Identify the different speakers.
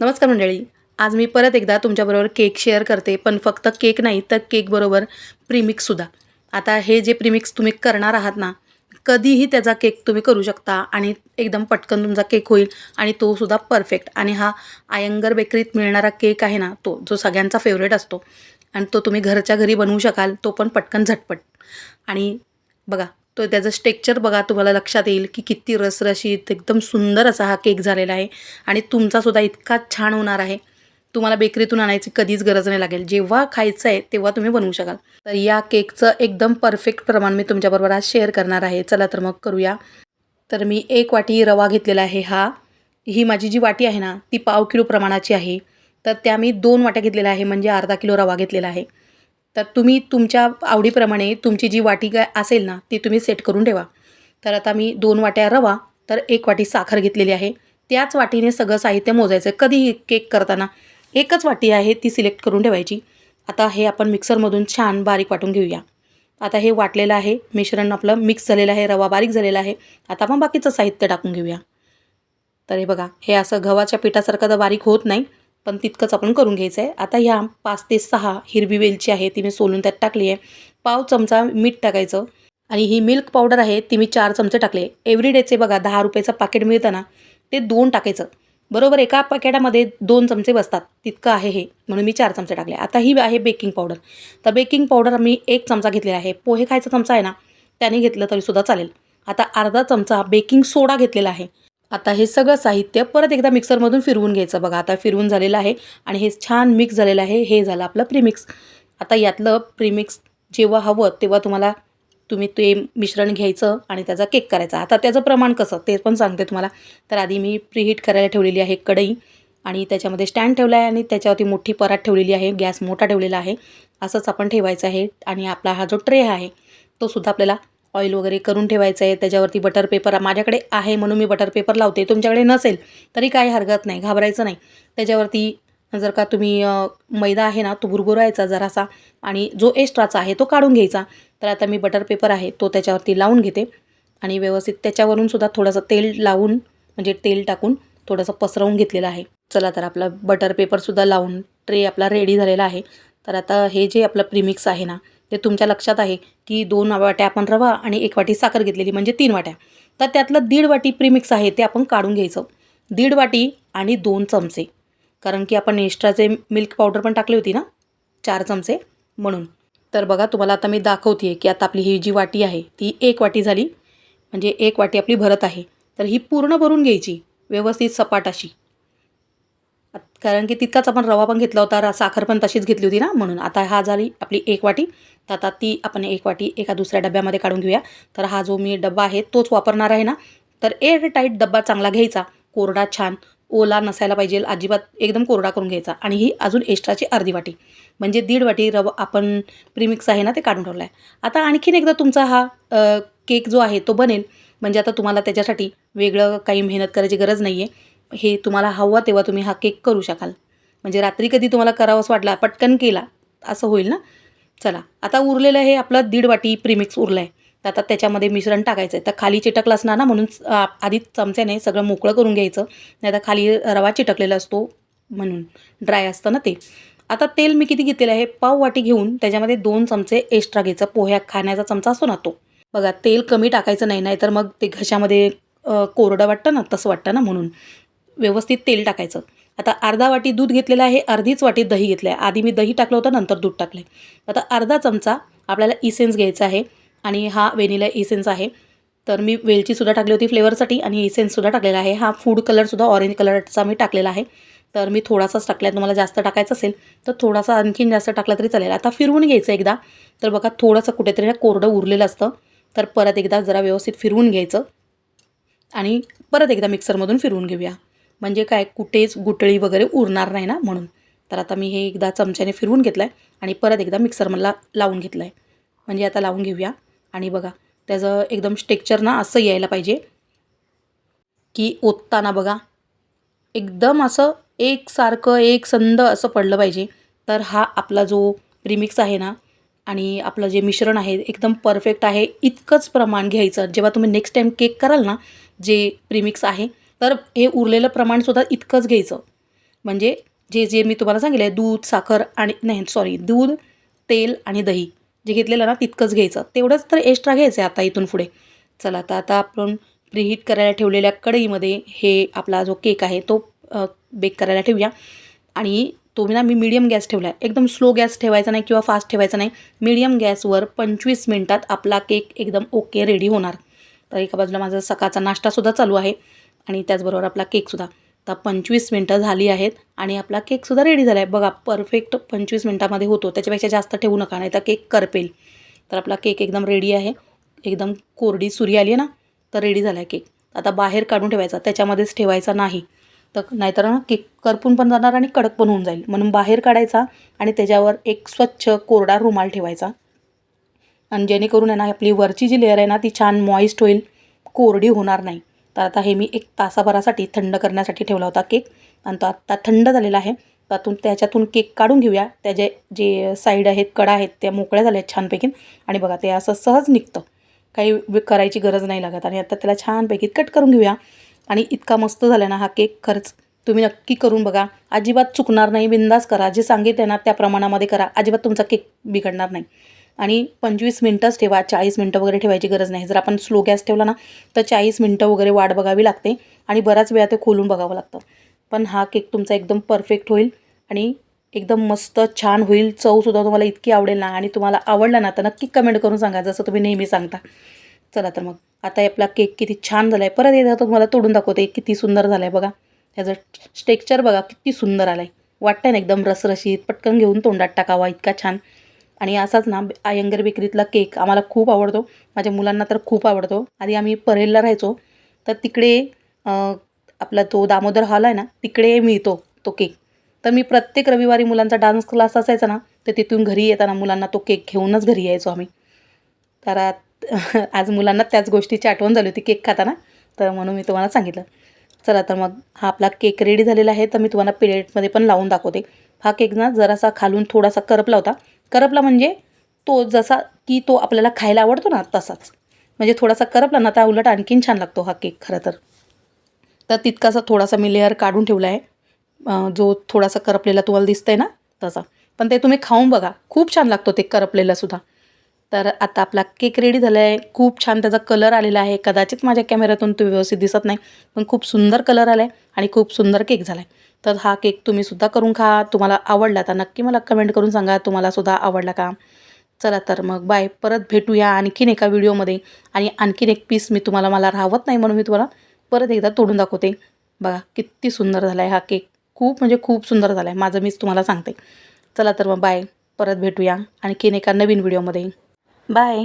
Speaker 1: नमस्कार मंडळी. आज मी परत एकदा तुमच्याबरोबर केक शेअर करते पण फक्त केक नाही तर केकबरोबर प्रीमिक्ससुद्धा आता हे जे प्रीमिक्स तुम्ही करणार आहात ना कधीही त्याचा केक तुम्ही करू शकता आणि एकदम पटकन तुमचा केक होईल आणि तो सुद्धा परफेक्ट. आणि हा आयंगर बेकरीत मिळणारा केक आहे ना तो जो सगळ्यांचा फेवरेट असतो. आणि तो तुम्ही घरच्या घरी बनवू शकाल तो पण पटकन झटपट. आणि बघा तो त्याचं स्टेक्चर बघा तुम्हाला लक्षात येईल की किती रसरशीत एकदम सुंदर असा हा केक झालेला आहे. आणि तुमचासुद्धा इतका छान होणार आहे. तुम्हाला बेकरीतून आणायची कधीच गरज नाही लागेल. जेव्हा खायचं आहे तेव्हा तुम्ही बनवू शकाल. तर या केकचं एकदम परफेक्ट प्रमाण मी तुमच्याबरोबर आज शेअर करणार आहे. चला तर मग करूया. तर मी एक वाटी रवा घेतलेला आहे हा. ही माझी जी वाटी आहे ना ती पाव किलो प्रमाणाची आहे. तर त्या मी दोन वाट्या घेतलेल्या आहे म्हणजे अर्धा किलो रवा घेतलेला आहे. तर तुम्ही तुमच्या आवडीप्रमाणे तुमची जी वाटी काय असेल ना ती तुम्ही सेट करून ठेवा. तर आता मी दोन वाट्या रवा तर एक वाटी साखर घेतलेली आहे. त्याच वाटीने सगळं साहित्य मोजायचं कधीही केक करताना एकच वाटी आहे ती सिलेक्ट करून ठेवायची. आता हे आपण मिक्सरमधून छान बारीक वाटून घेऊया. आता हे वाटलेलं आहे मिश्रण आपलं मिक्स झालेलं आहे रवा बारीक झालेला आहे. आता आपण बाकीचं साहित्य टाकून घेऊया. तर हे बघा हे असं गव्हाच्या पिठासारखं तर बारीक होत नाही. पण तितकंच आपण करून घ्यायचं आहे आता ह्या पाच ते सहा हिरवी वेलची आहे ती मी सोलून त्यात टाकली आहे. पाव चमचा मीठ टाकायचं. आणि ही मिल्क पावडर आहे ती मी चार चमचे टाकले. एव्हरीडेचे बघा दहा रुपयाचं पाकिट मिळतं ना ते दोन टाकायचं. बरोबर एका पॅकेटामध्ये दोन चमचे बसतात. तितकं आहे हे म्हणून मी चार चमचे टाकले. आता ही आहे बेकिंग पावडर तर बेकिंग पावडर मी एक चमचा घेतलेला आहे. पोहे खायचा चमचा आहे ना त्याने घेतलं तरीसुद्धा चालेल. आता अर्धा चमचा बेकिंग सोडा घेतलेला आहे. आता हे सगळं साहित्य परत एकदा मिक्सरमधून फिरवून घ्यायचं बघा. आता फिरवून झालेलं आहे आणि हे छान मिक्स झालेलं आहे. हे झालं आपलं प्रीमिक्स आता यातलं प्रीमिक्स जेव्हा हवं तेव्हा तुम्हाला तुम्ही ते मिश्रण घ्यायचं आणि त्याचा केक करायचा. आता त्याचं प्रमाण कसं? ते पण सांगते तुम्हाला. तर आधी मी प्रीहीट करायला ठेवलेली आहे कढई आणि त्याच्यामध्ये स्टँड ठेवला आहे आणि त्याच्यावरती मोठी परात ठेवलेली आहे. गॅस मोठा ठेवलेला आहे. असंच आपण ठेवायचं आहे आणि आपला हा जो ट्रे आहे तो सुद्धा आपल्याला ऑइल वगैरे करून ठेवायचं आहे त्याच्यावरती बटर पेपर माझ्याकडे आहे म्हणून मी बटर पेपर लावते. तुमच्याकडे नसेल तरी काही हरकत नाही घाबरायचं नाही. त्याच्यावरती जर का तुम्ही मैदा आहे ना तो भुरभुरायचा जरासा आणि जो एक्स्ट्राचा आहे तो काढून घ्यायचा. तर आता मी बटर पेपर आहे तो त्याच्यावरती लावून घेते आणि व्यवस्थित त्याच्यावरून सुद्धा थोडंसं तेल लावून म्हणजे तेल टाकून थोडंसं पसरवून घेतलेलं आहे. चला तर आपला बटर पेपरसुद्धा लावून ट्रे आपला रेडी झालेला आहे. तर आता हे जे आपलं प्रीमिक्स आहे ना ते तुमच्या लक्षात आहे की दोन वाट्या आपण रवा आणि एक वाटी साखर घेतलेली म्हणजे तीन वाट्या. तर त्यातलं दीड वाटी प्रीमिक्स आहे ते आपण काढून घ्यायचं. दीड वाटी आणि दोन चमचे. कारण की आपण एक्स्ट्राचे मिल्क पावडर पण टाकली होती ना चार चमचे म्हणून. तर बघा तुम्हाला आता मी दाखवते आहे की आता आपली ही जी वाटी आहे ती एक वाटी झाली. म्हणजे एक वाटी आपली भरत आहे. तर ही पूर्ण भरून घ्यायची व्यवस्थित सपाट अशी. कारण की तितकाच आपण रवा पण घेतला होता साखर पण तशीच घेतली होती ना म्हणून. आता हा झाली आपली एक वाटी. तर आता ती आपण एक वाटी एका दुसऱ्या डब्यामध्ये काढून घेऊया. तर हा जो मी डब्बा आहे तोच वापरणार आहे ना. तर एअर टाईट डब्बा चांगला घ्यायचा. कोरडा छान. ओला नसायला पाहिजे. अजिबात एकदम कोरडा करून घ्यायचा. आणि ही अजून एक्स्ट्राची अर्धी वाटी. म्हणजे दीड वाटी रवा आपण प्रीमिक्स आहे ना ते काढून ठेवलं आहे आता आणखीन एकदा तुमचा हा केक जो आहे तो बनेल. म्हणजे आता तुम्हाला त्याच्यासाठी वेगळं काही मेहनत करायची गरज नाही आहे हे तुम्हाला हवा तेव्हा तुम्ही हा केक करू शकाल. म्हणजे रात्री कधी तुम्हाला करावंच वाटला पटकन केला असं होईल ना? चला आता उरलेलं हे आपलं दीड वाटी प्रीमिक्स उरलं आहे तर आता त्याच्यामध्ये मिश्रण टाकायचं आहे तर खाली चिटकलं असणार ना म्हणून आ, आधी चमच्याने सगळं मोकळं करून घ्यायचं. नाही तर खाली रवा चिटकलेला असतो म्हणून. ड्राय असतं ना ते. आता तेल मी किती घेतलेलं आहे? पाव वाटी घेऊन त्याच्यामध्ये दोन चमचे एक्स्ट्रा घ्यायचं. पोह्या खाण्याचा चमचा असतो ना तो. बघा तेल कमी टाकायचं नाही नाही तर मग ते घशामध्ये कोरडं वाटतं ना तसं वाटतं ना म्हणून. व्यवस्थित तेल टाकायचं. आता अर्धा वाटी दूध घेतलेलं आहे अर्धीच वाटी दही घेतलं आहे आधी मी दही टाकलं होतं नंतर दूध टाकलं आहे आता अर्धा चमचा आपल्याला इसेन्स घ्यायचा आहे आणि हा वेनिला इसेन्स आहे. तर मी वेलचीसुद्धा टाकली होती फ्लेवरसाठी आणि इसेन्ससुद्धा टाकलेला आहे. हा फूड कलरसुद्धा ऑरेंज कलरचा मी टाकलेला आहे. तर मी थोडासाच टाकला आहे तुम्हाला जास्त टाकायचं असेल तर थोडासा आणखीन जास्त टाकला तरी चालेल. आता फिरवून घ्यायचं एकदा. तर बघा थोडंसं कुठेतरी ना कोरडं उरलेलं असतं. तर परत एकदा जरा व्यवस्थित फिरवून घ्यायचं. आणि परत एकदा मिक्सरमधून फिरवून घेऊया. म्हणजे काय कुठेच गुटळी वगैरे उरणार नाही ना म्हणून. तर आता मी हे एकदा चमच्याने फिरवून घेतलं आहे आणि परत एकदा मिक्सरमधला लावून घेतलं आहे म्हणजे आता लावून घेऊया. आणि बघा त्याचं एकदम स्टेक्चर ना असं यायला पाहिजे की ओतताना बघा एकदम असं एकसारखं एक संद असं पडलं पाहिजे. तर हा आपला जो रिमिक्स आहे ना आणि आपलं जे मिश्रण आहे एकदम परफेक्ट आहे. इतकंच प्रमाण घ्यायचं. जेव्हा तुम्ही नेक्स्ट टाईम केक कराल ना जे प्रीमिक्स आहे तर हे उरलेलं प्रमाणसुद्धा इतकंच घ्यायचं. म्हणजे जे जे मी तुम्हाला सांगितलं आहे दूध साखर आणि नाही सॉरी दूध तेल आणि दही जे घेतलेलं ना तितकंच घ्यायचं. तेवढंच तर एक्स्ट्रा घ्यायचं आहे आता इथून पुढे. चला तर आता आपण प्रीहीट करायला ठेवलेल्या कढईमध्ये हे आपला जो केक आहे तो बेक करायला ठेवूया. आणि तो ना मी मीडियम गॅस ठेवला आहे एकदम स्लो गॅस ठेवायचा नाही किंवा फास्ट ठेवायचा नाही. मीडियम गॅसवर पंचवीस मिनटात आपला केक एकदम ओके रेडी होणार. तर एका बाजूला माझा सकाळचा नाश्तासुद्धा चालू आहे. आणि त्याचबरोबर आपला केकसुद्धा तर पंचवीस मिनटं झाली आहेत आणि आपला केकसुद्धा रेडी झाला आहे बघा परफेक्ट पंचवीस मिनटामध्ये होतो. त्याच्यापेक्षा जास्त ठेवू नका नाही तर केक करपेल. तर आपला केक एकदम रेडी आहे. एकदम कोरडी सुरी आली आहे ना तर रेडी झाला आहे केक. आता बाहेर काढून ठेवायचा त्याच्यामध्येच ठेवायचा नाही. तर नाहीतर ना केक करपून पण जाणार आणि कडक पण होऊन जाईल. म्हणून बाहेर काढायचा आणि त्याच्यावर एक स्वच्छ कोरडा रुमाल ठेवायचा. आणि जेणेकरून आहे ना आपली वरची जी लेअर आहे ना ती छान मॉइस्ट होईल. कोरडी होणार नाही. तर आता हे मी एक तासाभरासाठी थंड करण्यासाठी ठेवला होता केक. आणि तो आत्ता थंड झालेला आहे. त्यातून त्याच्यातून केक काढून घेऊया. त्याचे जे साईड आहेत कडा आहेत त्या मोकळ्या झाल्या आहेत छानपैकी. आणि बघा ते असं सहज निघतं. काही करायची गरज नाही लागत. आणि आता त्याला छानपैकी कट करून घेऊया. आणि इतका मस्त झाला ना हा केक खरंच. तुम्ही नक्की करून बघा. अजिबात चुकणार नाही बिंदास करा. जे सांगितलं ना त्या प्रमाणामध्ये करा. अजिबात तुमचा केक बिघडणार नाही. आणि पंचवीस मिनटंच ठेवा चाळीस मिनटं वगैरे ठेवायची गरज नाही. जर आपण स्लो गॅस ठेवला ना तर चाळीस मिनटं वगैरे वाट बघावी लागते आणि बराच वेळा ते खोलून बघावं लागतं. पण हा केक तुमचा एकदम परफेक्ट होईल आणि एकदम मस्त छान होईल. चवसुद्धा तुम्हाला इतकी आवडेल ना आणि तुम्हाला आवडला ना तर नक्की कमेंट करून सांगा जसं तुम्ही नेहमी सांगता. चला तर मग. आता आपला केक किती छान झाला आहे परत एकदा तुम्हाला तोडून दाखवते किती सुंदर झाला आहे बघा. ह्याचं स्टेक्चर बघा किती सुंदर आलं आहे वाटतं ना एकदम रसरशीत पटकन घेऊन तोंडात टाकावा इतका छान. आणि असाच ना आयंगर बेकरीतला केक आम्हाला खूप आवडतो. माझ्या मुलांना तर खूप आवडतो. आधी आम्ही परेलला राहायचो. तर तिकडे आपला तो दामोदर हॉल आहे ना तिकडे मिळतो तो केक. तर मी प्रत्येक रविवारी मुलांचा डान्स क्लास असायचा ना तर तिथून घरी येताना मुलांना तो केक घेऊनच घरी यायचो आम्ही. तर आज मुलांना त्याच गोष्टीची आठवण झाली होती केक खाताना. तर म्हणून मी तुम्हाला सांगितलं. चला तर मग हा आपला केक रेडी झालेला आहे. तर मी तुम्हाला प्लेटमध्ये पण लावून दाखवते. हा केक ना जरासा खालून थोडासा करपला होता. करपला म्हणजे तो जसा की तो आपल्याला खायला आवडतो ना तसाच. म्हणजे थोडासा करपला ना त्या उलट आणखीन छान लागतो हा केक खरं तर. तर तितकासा थोडासा मी लेअर काढून ठेवला आहे. जो थोडासा करपलेला तुम्हाला दिसतंय ना तसा. पण ते तुम्ही खाऊन बघा खूप छान लागतो ते करपलेलासुद्धा तर आता आपला केक रेडी झाला आहे खूप छान त्याचा कलर आलेला आहे. कदाचित माझ्या कॅमेऱ्यातून तो व्यवस्थित दिसत नाही पण खूप सुंदर कलर आला आहे आणि खूप सुंदर केक झाला आहे तर हा केक तुम्ही सुद्धा करून खा. तुम्हाला आवडला तर नक्की मला कमेंट करून सांगा. तुम्हाला सुद्धा आवडला का? चला तर मग बाय परत भेटूया आणखीन एका व्हिडिओमध्ये आणि आणखीन एक पीस मी तुम्हाला मला राहत नाही म्हणून मी तुम्हाला परत एकदा तोडून दाखवते. बघा किती सुंदर झाला आहे हा केक. खूप म्हणजे खूप सुंदर झाला आहे माझं मीच तुम्हाला सांगते. चला तर मग बाय परत भेटूया आणखीन एका नवीन व्हिडिओमध्ये बाय